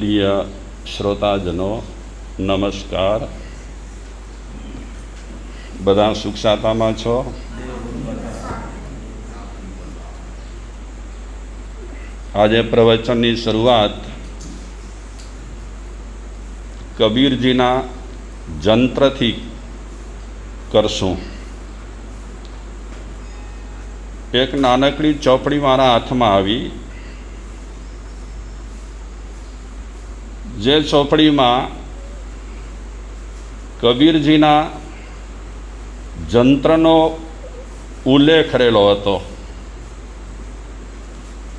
પ્રિય શ્રોતાજનો, નમસ્કાર. બધા સુખ શાંતામાં છો? આજે પ્રવચનની શરૂઆત કબીરજીના જંત્રથી કરશું. એક નાનકડી ચોપડી મારા હાથમાં આવી જે ચોપડીમાં કબીરજીના જંત્રનો ઉલ્લેખ કરેલો હતો.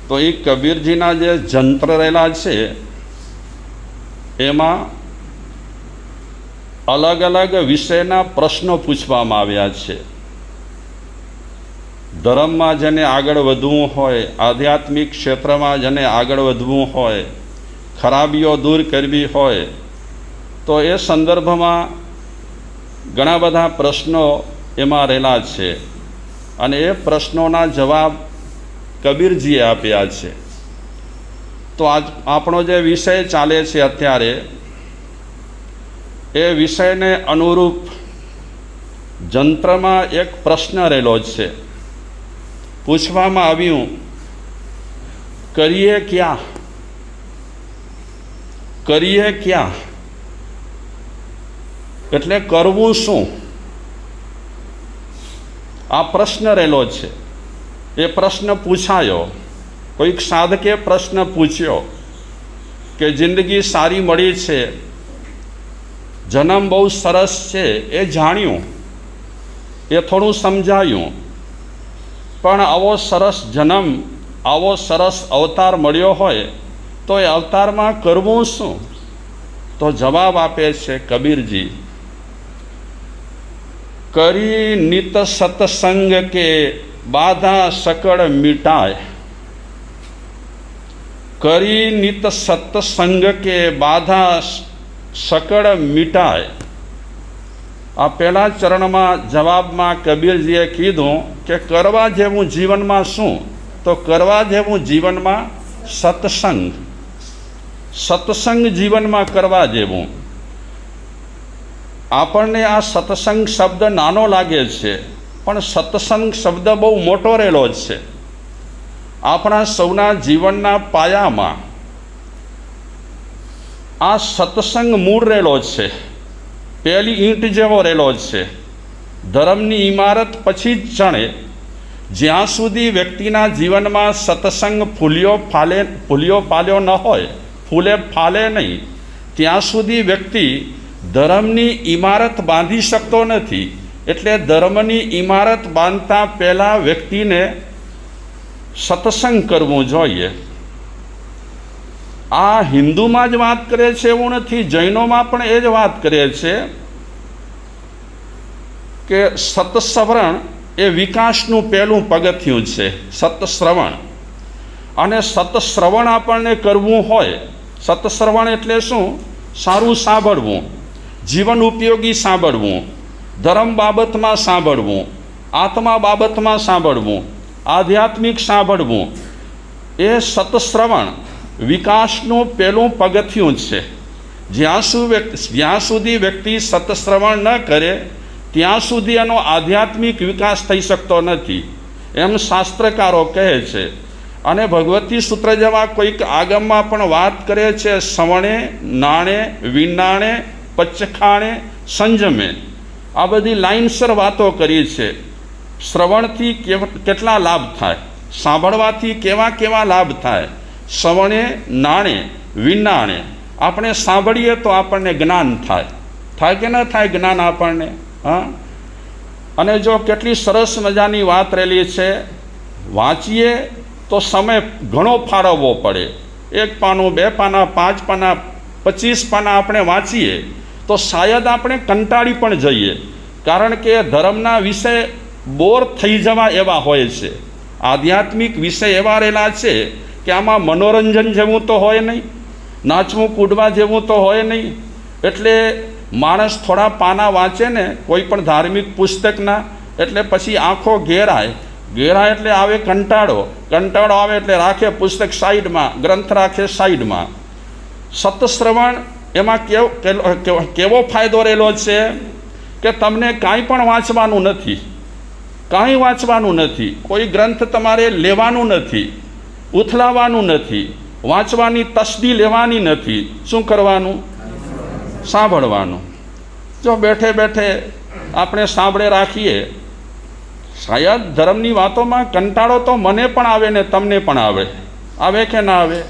તો એ કબીરજીના જે જંત્ર રહેલા છે, એમાં અલગ અલગ વિષયના પ્રશ્નો પૂછવામાં આવ્યા છે. ધર્મમાં જેને આગળ વધવું હોય, આધ્યાત્મિક ક્ષેત્રમાં જેને આગળ વધવું હોય ખરાબીઓ દૂર કરવી હોય, તો એ સંદર્ભમાં ઘણા બધા પ્રશ્નો એમાં રહેલા છે. અને એ પ્રશ્નોના જવાબ કબીરજીએ આપ્યા છે. તો આજ આપણો જે વિષય ચાલે છે અત્યારે, એ વિષયને અનુરૂપ જંત્રમાં એક પ્રશ્ન રહેલો છે. પૂછવામાં આવ્યું, કરીએ ક્યાં? કરીએ ક્યાં? એટલે કરવું શું? આ પ્રશ્ન રહેલો છે. એ પ્રશ્ન પૂછાયો. કોઈક સાધકે પ્રશ્ન પૂછ્યો કે જિંદગી સારી મળી છે. જન્મ બહુ સરસ છે એ જાણ્યું. એ થોડું સમજાયું. પણ આવો સરસ જન્મ, આવો સરસ અવતાર મળ્યો હોય તો એ અવતારમાં કરવું શું? તો જવાબ આપે છે કબીરજી, કરી નિત સત્સંગ કે બાધા સકળ મિટાય. કરી નિત સત્સંગ કે બાધા સકળ મિટાય. આ પહેલા ચરણમાં જવાબમાં કબીરજીએ કીધું કે કરવા જેવું જીવનમાં શું? તો કરવા જેવું જીવનમાં સત્સંગ. સત્સંગ જીવનમાં કરવા જેવું. આપણને આ સત્સંગ શબ્દ નાનો લાગે છે, પણ સત્સંગ શબ્દ બહુ મોટો રહેલો છે. આપણા સૌના જીવનના પાયામાં આ સત્સંગ મૂળ રહેલો છે, પહેલી ઈંટ જેવો રહેલો છે. ધર્મની ઇમારત પછી જ ચણે જ્યાં સુધી વ્યક્તિના જીવનમાં સત્સંગ ફૂલ્યો ફાલે, ફૂલ્યો પાલ્યો ન હોય ફૂલે ફાલે નહીં. ત્યાં સુધી વ્યક્તિ ધર્મની ઇમારત બાંધી શકતો નથી. એટલે ધર્મની ઇમારત બાંધતા પહેલાં વ્યક્તિને સત્સંગ કરવું જોઈએ. આ હિન્દુમાં જ વાત કરે છે એવું નથી, જૈનોમાં પણ એ જ વાત કરે છે કે સતસવરણ એ વિકાસનું પહેલું પગથિયું છે સતશ્રવણ અને સતશ્રવણ આપણને કરવું હોય સતશ્રવણ એટલે શું? સારું સાંભળવું. જીવન ઉપયોગી સાંભળવું. ધર્મ બાબતમાં સાંભળવું. આત્મા બાબતમાં સાંભળવું. આધ્યાત્મિક સાંભળવું. એ સતશ્રવણ વિકાસનું પહેલું પગથિયું છે. જ્યાં જ્યાં સુધી વ્યક્તિ સતશ્રવણ ન કરે, ત્યાં સુધી એનો આધ્યાત્મિક વિકાસ થઈ શકતો નથી. એમ શાસ્ત્રકારો કહે છે. અને ભગવતી સૂત્ર જેવા કોઈક આગમમાં પણ વાત કરે છે, સવણે, નાણે, વિનાણે પચખાણે સંજમે. આ બધી લાઇનસર વાતો કરી છે. શ્રવણથી કેટલા લાભ થાય? સાંભળવાથી કેવા કેવા લાભ થાય? સવણે, નાણે, વિનાણે. આપણે સાંભળીએ તો આપણને જ્ઞાન થાય. થાય કે ન થાય જ્ઞાન આપણને? હા? અને જો કેટલી સરસ મજાની વાત રહેલી છે, વાંચીએ તો સમય ઘણો ફાળવવો પડે. એક પાનું, બે પાના, પાંચ પાના, પચીસ પાના આપણે વાંચીએ, તો શાયદ આપણે કંટાળી પણ જઈએ. કારણ કે ધર્મના વિષય બોર થઈ જવા એવા હોય છે. આધ્યાત્મિક વિષય એવા રહેલા છે કે આમાં મનોરંજન જેવું તો હોય નહીં, નાચવું, કૂદવા જેવું તો હોય નહીં. એટલે માણસ થોડા પાના વાંચે ને, કોઈ પણ ધાર્મિક પુસ્તકના, એટલે પછી આંખો ઘેરાય ઘેરાય એટલે આવે કંટાળો. કંટાળો આવે એટલે રાખે પુસ્તક સાઈડમાં, ગ્રંથ રાખે સાઈડમાં. સતશ્રવણ એમાં કેવો- કેવો ફાયદો રહેલો છે? કે તમને કાંઈ પણ વાંચવાનું નથી. કાંઈ વાંચવાનું નથી. કોઈ ગ્રંથ તમારે લેવાનું નથી. ઉથલાવાનું નથી. વાંચવાની તસદી લેવાની નથી. શું કરવાનું? સાંભળવાનું. જો બેઠે બેઠે આપણે સાંભળે રાખીએ શાયદ ધર્મની વાતોમાં કંટાળો તો મને પણ આવે ને તમને પણ આવે. આવે કે ના આવે?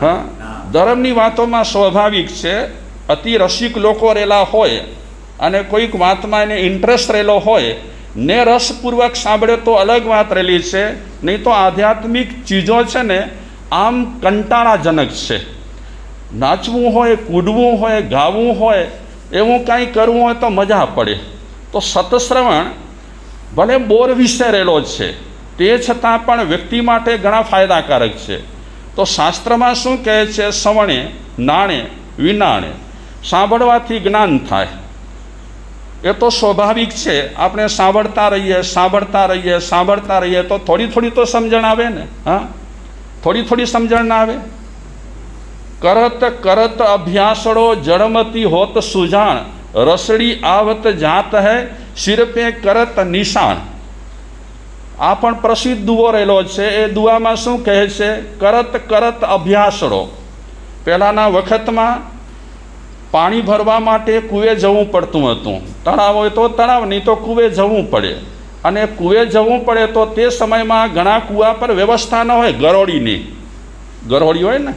હા? ધર્મની વાતોમાં સ્વાભાવિક છે, અતિ રસિક લોકો રહેલા હોય અને કોઈક વાતમાં એને ઇન્ટરેસ્ટ રહેલો હોય, ને રસપૂર્વક સાંભળે તો અલગ વાત રહેલી છે, નહીં તો આધ્યાત્મિક ચીજો છે ને, આમ કંટાળાજનક છે. નાચવું હોય, કૂદવું હોય, ગાવું હોય, એવું કાંઈ કરવું હોય તો મજા પડે. તો સતશ્રવણ ભલે બોર વિસરેલો છે, તે છતાં પણ વ્યક્તિ માટે ઘણા ફાયદાકારક છે. તો શાસ્ત્રમાં શું કહે છે? સવણે, નાણે, વિનાણે. સાંભળવાથી જ્ઞાન થાય. એ તો સ્વાભાવિક છે. આપણે સાંભળતા રહીએ સાંભળતા રહીએ સાંભળતા રહીએ તો થોડી થોડી તો સમજણ આવે ને, હા? થોડી થોડી સમજણ ના આવે? કરત કરત અભ્યાસડો જડમતી હોત સુજાણ. રસડી આવત જાત હૈ શિર પે કરત નિશાન. આ પણ પ્રસિદ્ધ દુવો રહેલો છે. એ દુવામાં શું કહે છે? કરત કરત અભ્યાસડો. પહેલાંના વખતમાં પાણી ભરવા માટે કૂવે જવું પડતું હતું. તળાવ હોય તો તળાવ નહીં તો કૂવે જવું પડે. અને કૂવે જવું પડે તો તે સમયમાં ઘણા કૂવા પર વ્યવસ્થા ન હોય, ગરોળીની. ગરોળી હોય ને?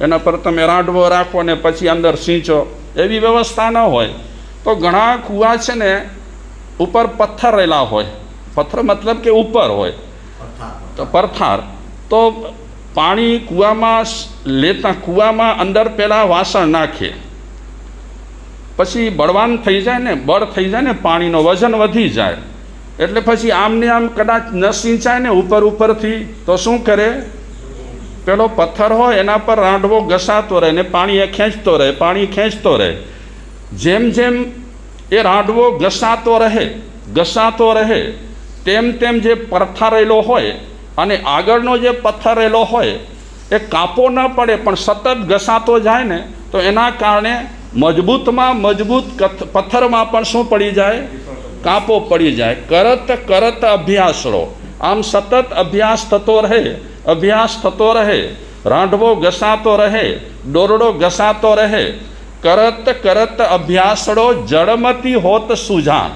એના પર તમે રાંડવો રાખો ને પછી અંદર સિંચો. એવી વ્યવસ્થા ન હોય. તો ઘણા કૂવા છે ને ઉપર પથ્થર રહેલા હોય. પથ્થર મતલબ કે ઉપર હોય. તો પરથાર તો પાણી કૂવામાં લેતા કૂવામાં અંદર પહેલાં વાસણ નાખે. પછી બળવાન થઈ જાય ને બળ થઈ જાય ને પાણીનો વજન વધી જાય. એટલે પછી આમને આમ કદાચ ન સિંચાય ને ઉપર ઉપરથી તો શું કરે? પેલો પથ્થર હોય એના પર રાંડવો ઘસાતો રહે ને પાણી એ ખેંચતો રહે પાણી ખેંચતો રહે. જેમ જેમ એ રાંડવો ઘસાતો રહે ઘસાતો રહે. તેમ તેમ જે પરથારેલો હોય અને આગળનો જે પથ્થરેલો હોય, એ કાપો ન પડે, પણ સતત ઘસાતો જાય ને, તો એના કારણે મજબૂતમાં મજબૂત પથ્થરમાં પણ શું પડી જાય? કાપો પડી જાય. કરત કરત અભ્યાસ રહો આમ સતત અભ્યાસ થતો રહે, અભ્યાસ થતો રહે. રાંડવો ઘસાતો રહે, દોરડો ઘસાતો રહે. કરત કરત અભ્યાસડો જળમતી હોત સુજાન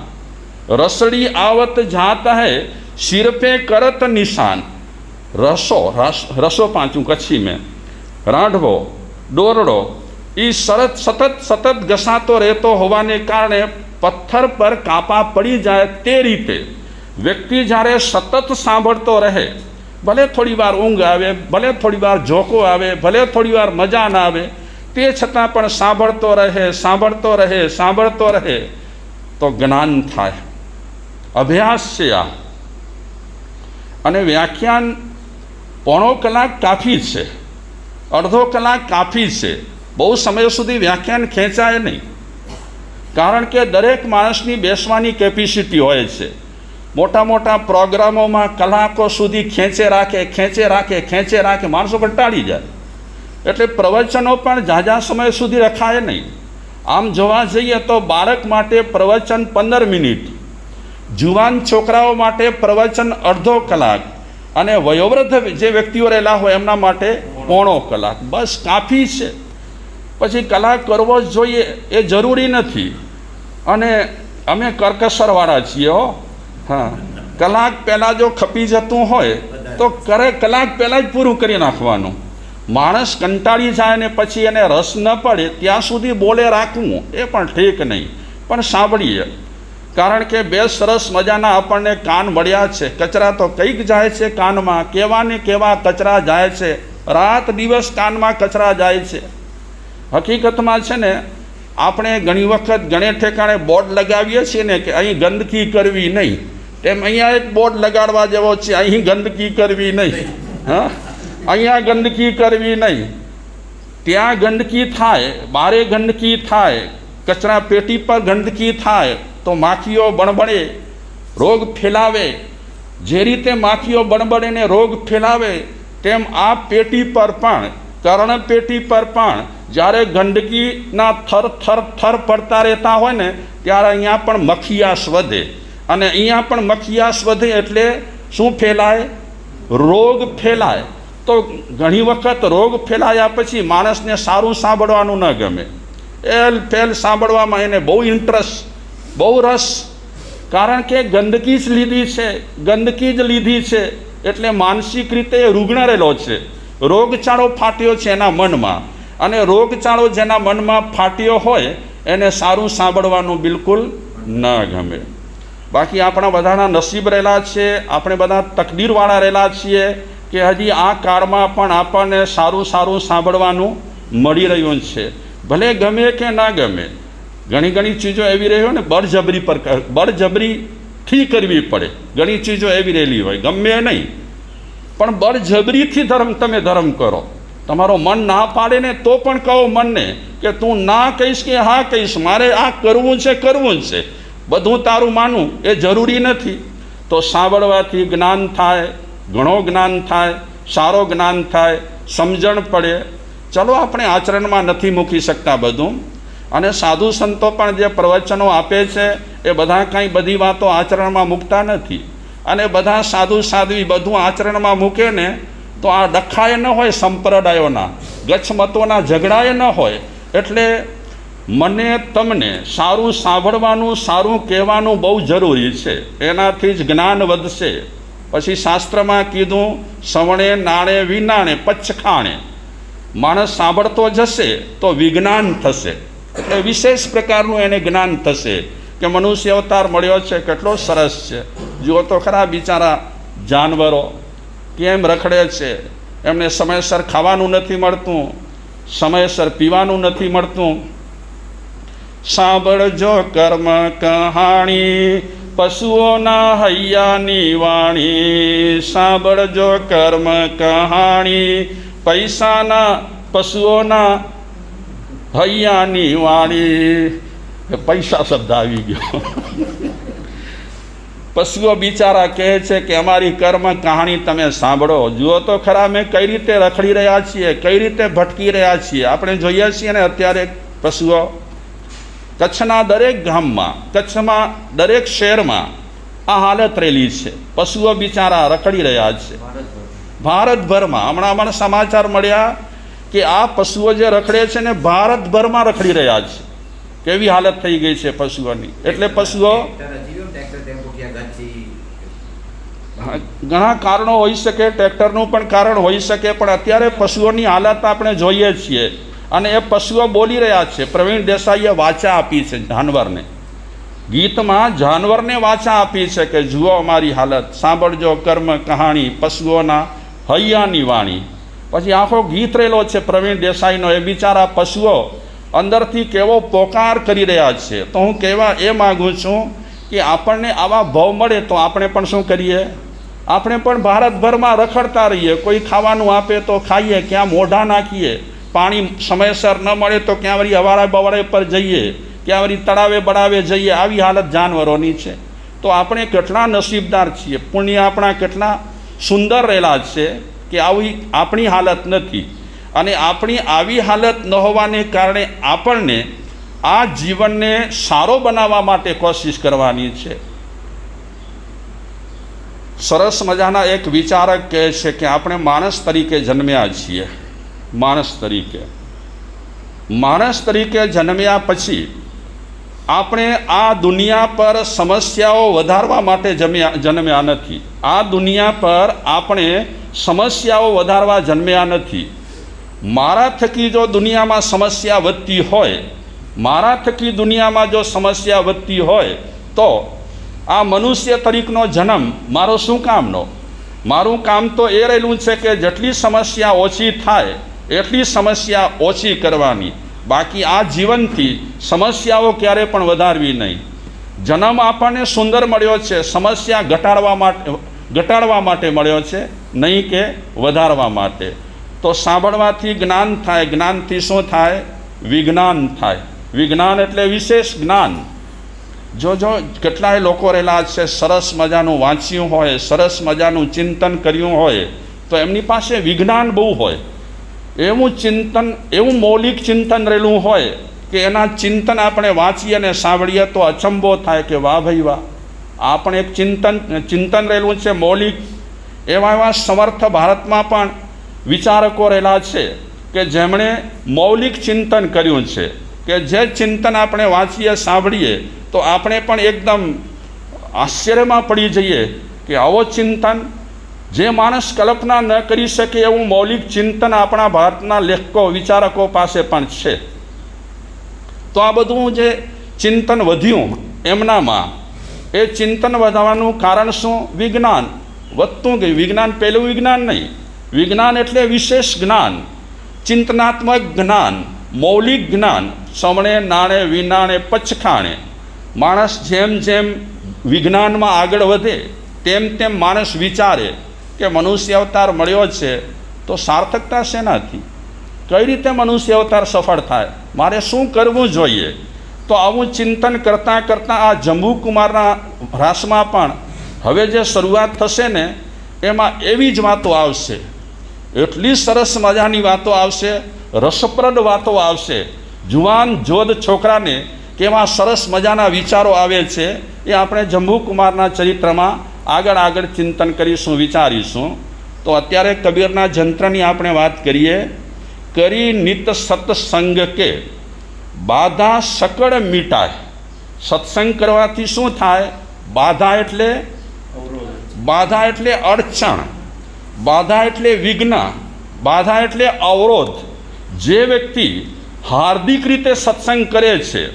રસડી આવત જાત હૈ શિર પે કરત નિશાન રસો રસ રસો પાંચું કચ્છી મેં રાંઢવો દોરડો એ સરત સતત સતત ઘસાતો રહેતો હોવાને કારણે પથ્થર પર કાપા પડી જાય તે રીતે વ્યક્તિ જ્યારે સતત સાંભળતો રહે ભલે થોડી વાર ઊંઘ આવે ભલે થોડી વાર ઝોકો આવે ભલે થોડી વાર મજા ના આવે તે છતાં પણ સાંભળતો રહે સાંભળતો રહે સાંભળતો રહે, તો જ્ઞાન થાય. અભ્યાસ છે આ. અને વ્યાખ્યાન પોણો કલાક કાફી છે. અડધો કલાક કાફી છે. બહુ સમય સુધી વ્યાખ્યાન ખેંચાય નહીં. કારણ કે દરેક માણસની બેસવાની કેપેસિટી હોય છે. મોટા મોટા પ્રોગ્રામોમાં કલાકો સુધી ખેંચે રાખે ખેંચે રાખે ખેંચે રાખે, માણસો કંટાળી જાય. એટલે પ્રવચનો પણ ઝાઝા સમય સુધી રખાય નહીં. આમ જોવા જઈએ તો બાળક માટે પ્રવચન પંદર મિનિટ, જુવાન છોકરાઓ માટે પ્રવચન અડધો કલાક અને વયોવૃદ્ધ જે વ્યક્તિઓ રહેલા હોય એમના માટે પોણો કલાક. બસ કાફી છે. પછી કલાક કરવો જ જોઈએ, એ જરૂરી નથી. અને અમે કરકસરવાળા છીએ હો. હા. કલાક પહેલાં જો ખપી જતું હોય, તો કરે, કલાક પહેલાં જ પૂરું કરી નાખવાનું. માણસ કંટાળી જાય ને પછી એને રસ ન પડે, ત્યાં સુધી બોલે રાખવું, એ પણ ઠીક નહીં. પણ સાંભળીએ, કારણ કે બે સરસ મજાના આપણને કાન મળ્યા છે. કચરા તો કંઈક જાય છે કાનમાં, કેવા ને કેવા કચરા જાય છે. રાત દિવસ કાનમાં કચરા જાય છે. હકીકતમાં છે ને, આપણે ઘણી વખત ઘણે ઠેકાણે બોર્ડ લગાવીએ છીએ ને કે અહીં ગંદકી કરવી નહીં. તેમ અહીંયા એક બોર્ડ લગાડવા જેવો છે, અહીં ગંદકી કરવી નહીં. હા? અહીંયા ગંદકી કરવી નહીં. ત્યાં ગંદકી થાય, બારે ગંદકી થાય, કચરા પેટી પર ગંદકી થાય, તો માખીઓ બણબણે રોગ ફેલાવે. જે રીતે માખીઓ બણબણીને રોગ ફેલાવે, તેમ આ પેટી પર પણ, કર્ણ પેટી પર પણ, જ્યારે ગંદકીના થર થર થર પડતા રહેતા હોય ને, ત્યારે અહીંયા પણ મખિયાસ વધે અને અહીંયા પણ મખિયાસ વધે એટલે શું ફેલાય? રોગ ફેલાય. તો ઘણી વખત રોગ ફેલાયા પછી માણસને સારું સાંભળવાનું ન ગમે. એલ ફેલ સાંભળવામાં એને બહુ ઇન્ટરેસ્ટ બહુ રસ. કારણ કે ગંદકી જ લીધી છે, ગંદકી જ લીધી છે, એટલે માનસિક રીતે રહેલો છે. રોગચાળો ફાટ્યો છે એના મનમાં. અને રોગચાળો જેના મનમાં ફાટ્યો હોય, એને સારું સાંભળવાનું બિલકુલ ન ગમે. બાકી આપણા બધાના નસીબ રહેલા છે, આપણે બધા તકદીરવાળા રહેલા છીએ કે હજી આ કાળમાં પણ આપણને સારું સારું સાંભળવાનું મળી રહ્યું છે. ભલે ગમે કે ના ગમે, ઘણી ઘણી ચીજો એવી રહી હોય ને, બળજબરી પર બળજબરીથી કરવી પડે. ઘણી ચીજો એવી રહેલી હોય, ગમે નહીં. પણ બળજબરીથી ધર્મ, તમે ધર્મ કરો. તમારો મન ના પાડે ને, તો પણ કહો મનને કે તું ના કહીશ કે હા કહીશ, મારે આ કરવું છે કરવું છે. બધું તારું માનવું એ જરૂરી નથી. તો સાંભળવાથી જ્ઞાન થાય ઘણો જ્ઞાન થાય, સારો જ્ઞાન થાય, સમજણ પડે. ચલો આપણે આચરણમાં નથી મૂકી શકતા બધું. અને સાધુ સંતો પણ જે પ્રવચનો આપે છે, એ બધા કાંઈ બધી વાતો આચરણમાં મૂકતા નથી. અને બધા સાધુ સાધ્વી બધું આચરણમાં મૂકે ને, તો આ ડખાય ન હોય સંપ્રદાયોના, ગચ્છમતોના ઝઘડાએ ન હોય. એટલે મને તમને સારું સાંભળવાનું, સારું કહેવાનું બહુ જરૂરી છે. એનાથી જ જ્ઞાન વધશે. પછી શાસ્ત્રમાં કીધું, સવણે, નાણે, વિનાણે પચખાણે માણસ સાંભળતો જશે તો વિજ્ઞાન થશે. એટલે વિશેષ પ્રકારનું એને જ્ઞાન થશે કે મનુષ્ય અવતાર મળ્યો છે, કેટલો સરસ છે. જુઓ તો ખરા બિચારા જાનવરો કેમ રખડે છે. એમને સમયસર ખાવાનું નથી મળતું, સમયસર પીવાનું નથી મળતું. સાંભળજો કર્મ કહાણી. પશુઓના હૈયાની વાણી સાંભળજો કર્મ કહાણી. પૈસાના પશુઓના હૈયાની વાણી. પૈસા શબ્દ આવી ગયો. પશુઓ બિચારા કહે છે કે અમારી કર્મ કહાણી તમે સાંભળો. જુઓ તો ખરા મેં કઈ રીતે રખડી રહ્યા છીએ, કઈ રીતે ભટકી રહ્યા છીએ. આપણે જોઈએ છીએ ને અત્યારે પશુઓ. કચ્છના દરેક ગામમાં, કચ્છમાં દરેક શહેરમાં આ હાલત રહેલી છે. પશુઓ બિચારા રખડી રહ્યા છે. ભારતભરમાં હમણાં મને સમાચાર મળ્યા કે આ પશુઓ જે રખડે છે ને ભારતભરમાં રખડી રહ્યા છે. કેવી હાલત થઈ ગઈ છે પશુઓની? એટલે પશુઓ ઘણા કારણો હોઈ શકે, ટ્રેક્ટરનું પણ કારણ હોઈ શકે, પણ અત્યારે પશુઓની હાલત આપણે જોઈએ છીએ. અને એ પશુઓ બોલી રહ્યા છે, પ્રવીણ દેસાઈએ વાચા આપી છે જાનવરને. ગીતમાં જાનવરને વાચા આપી છે કે, જુઓ અમારી હાલત, સાંભળજો કર્મ, કહાણી, પશુઓના હૈયાની વાણી. પછી આખો ગીત રહેલો છે પ્રવીણ દેસાઈનો. એ બિચારા પશુઓ અંદરથી કેવો પોકાર કરી રહ્યા છે. તો હું કહેવા એ માગું છું કે, આપણને આવા ભાવ મળે તો આપણે પણ શું કરીએ? આપણે પણ ભારતભરમાં રખડતા રહીએ. કોઈ ખાવાનું આપે તો ખાઈએ, ક્યાં મોઢા નાખીએ? પાણી સમયસર ન મળે તો ક્યાં વળી અવારે બવારે પર જઈએ? ક્યાં વળી તળાવે બળાવે જઈએ? આવી હાલત જાનવરોની છે. તો આપણે કેટલા નસીબદાર છીએ? પુણ્ય આપણા કેટલા સુંદર રહેલા છે કે આવી આપણી હાલત નથી. અને આપણી આવી હાલત ન હોવાને કારણે આપણને આ જીવનને સારો બનાવવા માટે કોશિશ કરવાની છે. સરસ મજાના એક વિચારક કહે છે કે આપણે માણસ તરીકે જન્મ્યા છીએ. માણસ તરીકે. માણસ તરીકે જન્મ્યા પછી આપણે આ દુનિયા પર સમસ્યાઓ વધારવા માટે જમ્યા, જન્મ્યા નથી. આ દુનિયા પર આપણે સમસ્યાઓ વધારવા જન્મ્યા નથી. મારા થકી જો દુનિયામાં સમસ્યા વધતી હોય, મારા થકી દુનિયામાં જો સમસ્યા વધતી હોય, તો આ મનુષ્ય તરીકનો જન્મ મારો શું કામનો? મારું કામ તો એ રહેલું છે કે જેટલી સમસ્યા ઓછી થાય એટલી સમસ્યા ઓછી કરવાની. બાકી આ જીવનથી સમસ્યાઓ ક્યારે પણ વધારવી નહીં. જન્મ આપણને સુંદર મળ્યો છે, સમસ્યા ઘટાડવા માટે ઘટાડવા માટે મળ્યો છે, નહીં કે વધારવા માટે. તો સાંભળવાથી જ્ઞાન થાય, જ્ઞાનથી શું થાય? વિજ્ઞાન થાય. વિજ્ઞાન એટલે વિશેષ જ્ઞાન. જો જો કેટલાય લોકો રહેલા છે, સરસ મજાનું વાંચ્યું હોય, સરસ મજાનું ચિંતન કર્યું હોય, તો એમની પાસે વિજ્ઞાન બહુ હોય. એવું ચિંતન, એવું મૌલિક ચિંતન રહેલું હોય કે એના ચિંતન આપણે વાંચીએ અને સાંભળીએ તો અચંબો થાય કે વાહ ભાઈ વાહ. આ પણ એક ચિંતન ચિંતન રહેલું છે મૌલિક. એવા એવા સમર્થ ભારતમાં પણ વિચારકો રહેલા છે કે જેમણે મૌલિક ચિંતન કર્યું છે કે જે ચિંતન આપણે વાંચીએ, સાંભળીએ તો આપણે પણ એકદમ આશ્ચર્યમાં પડી જઈએ કે આવો ચિંતન જે માણસ કલ્પના ન કરી શકે એવું મૌલિક ચિંતન આપણા ભારતના લેખકો, વિચારકો પાસે પણ છે. તો આ બધું જે ચિંતન વધ્યું, એમનામાં એ ચિંતન વધવાનું કારણ શું? વિજ્ઞાન. વધતું ગયું. વિજ્ઞાન પહેલું વિજ્ઞાન નહીં. વિજ્ઞાન એટલે વિશેષ જ્ઞાન. ચિંતનાત્મક જ્ઞાન. મૌલિક જ્ઞાન. સમણે, નાણે, વિનાણે પચખાણે માણસ જેમ જેમ વિજ્ઞાનમાં આગળ વધે, તેમ તેમ માણસ વિચારે. કે મનુષ્ય અવતાર મળ્યો છે, તો સાર્થકતા શેનાથી? કઈ રીતે મનુષ્ય અવતાર સફળ થાય? મારે શું કરવું જોઈએ? તો આવું ચિંતન કરતાં કરતાં આ જંબુકુમારના રાસમાં પણ હવે જે શરૂઆત થશે ને, એમાં એવી જ વાતો આવશે. એટલી સરસ મજાની વાતો આવશે, રસપ્રદ વાતો આવશે. જુવાન જોધ છોકરાને કેવા સરસ મજાના વિચારો આવે છે, એ આપણે જંબુકુમારના ચરિત્રમાં આગળ આગળ ચિંતન કરીશું, વિચારીશું. તો અત્યારે કબીરના જંત્રની આપણે વાત કરીએ. કરી નિત સત્સંગ કે બાધા સકળ મીટાય. સત્સંગ કરવાથી શું થાય? બાધા એટલે બાધા એટલે અડચણ. બાધા એટલે વિઘ્ન. બાધા એટલે અવરોધ. જે વ્યક્તિ હાર્દિક રીતે સત્સંગ કરે છે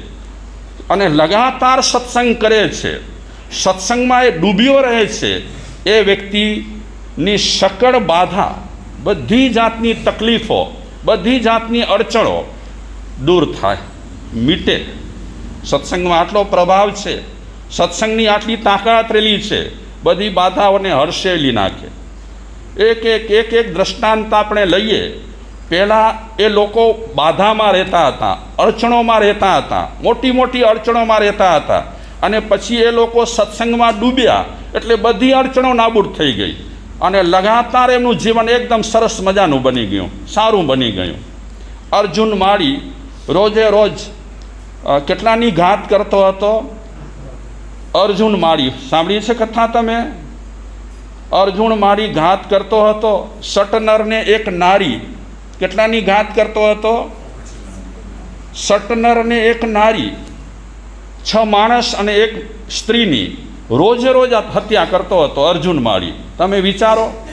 અને લગાતાર સત્સંગ કરે છે સત્સંગમાં એ ડૂબ્યો રહે છે, એ વ્યક્તિની સકળ બાધા, બધી જાતની તકલીફો, બધી જાતની અડચણો દૂર થાય, મીટે. સત્સંગમાં આટલો પ્રભાવ છે, સત્સંગની આટલી તાકાત રહેલી છે, બધી બાધાઓને હર્ષેલી નાખે. એક એક એક એક દ્રષ્ટાંત આપણે લઈએ, પહેલાં એ લોકો બાધામાં રહેતા હતા, અડચણોમાં રહેતા હતા, મોટી મોટી અડચણોમાં રહેતા હતા. અને પછી એ લોકો સત્સંગમાં ડૂબ્યા એટલે બધી અડચણો નાબૂદ થઈ ગઈ. અને લગાતાર એમનું જીવન એકદમ સરસ મજાનું બની ગયું, સારું બની ગયું. અર્જુન માળી રોજે રોજ કેટલાની ઘાત કરતો હતો? અર્જુન માળી, સાંભળી છે કથા તમે? અર્જુન મારી ઘાત કરતો હતો, સટનરને એક નારી, કેટલાની ઘાત કરતો હતો? સટનરને એક નારી. છ માણસ અને એક સ્ત્રીની રોજે રોજ હત્યા કરતો હતો અર્જુન માળી. તમે વિચારો,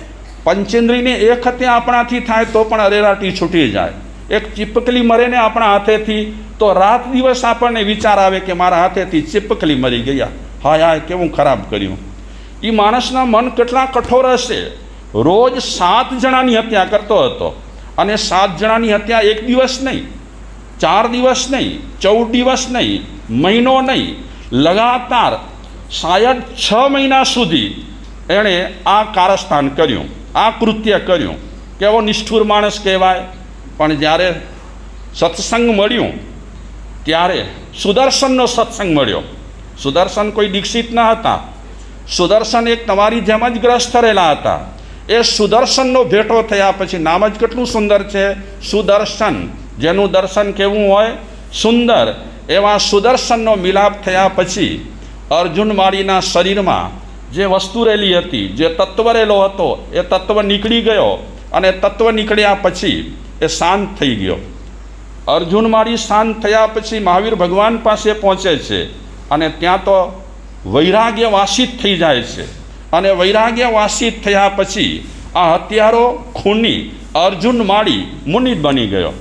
પંચેન્દ્રીને એક હત્યા આપણાથી થાય તો પણ અરેરાટી છૂટી જાય. એક ચીપકલી મરે ને આપણા હાથેથી, તો રાત દિવસ આપણને વિચાર આવે કે મારા હાથેથી ચીપકલી મરી ગયા. હાય હાય, કેવું ખરાબ કર્યું. એ માણસના મન કેટલા કઠોર હશે. રોજ સાત જણાની હત્યા કરતો હતો. અને સાત જણાની હત્યા એક દિવસ નહીં ચાર દિવસ નહીં, ચૌદ દિવસ નહીં, મહિનો નહીં, લગાતાર શાયદ છ મહિના સુધી એણે આ કારસ્થાન કર્યું, આ કૃત્ય કર્યું. કેવો નિષ્ઠુર માણસ કહેવાય? પણ જ્યારે સત્સંગ મળ્યું, ત્યારે સુદર્શનનો સત્સંગ મળ્યો. સુદર્શન કોઈ દીક્ષિત ન હતા. સુદર્શન એક તમારી જેમ જ ગ્રસ્ત રહેલા હતા. એ સુદર્શનનો ભેટો થયા પછી નામ જ કેટલું સુંદર છે? સુદર્શન. જેનું દર્શન કેવું હોય? સુંદર. એવા સુદર્શનનો મિલાપ થયા પછી અર્જુન માળીના શરીરમાં જે વસ્તુ રહેલી હતી, જે તત્વ રહેલો હતો, એ તત્વ નીકળી ગયો અને તત્વ નીકળ્યા પછી એ શાંત થઈ ગયો. અર્જુન માળી શાંત થયા પછી મહાવીર ભગવાન પાસે પહોંચે છે અને ત્યાં તો વૈરાગ્ય વાસિત થઈ જાય છે. અને વૈરાગ્ય વાસિત થયા પછી આ હત્યારો ખૂની અર્જુન માળી મુનિ બની ગયો.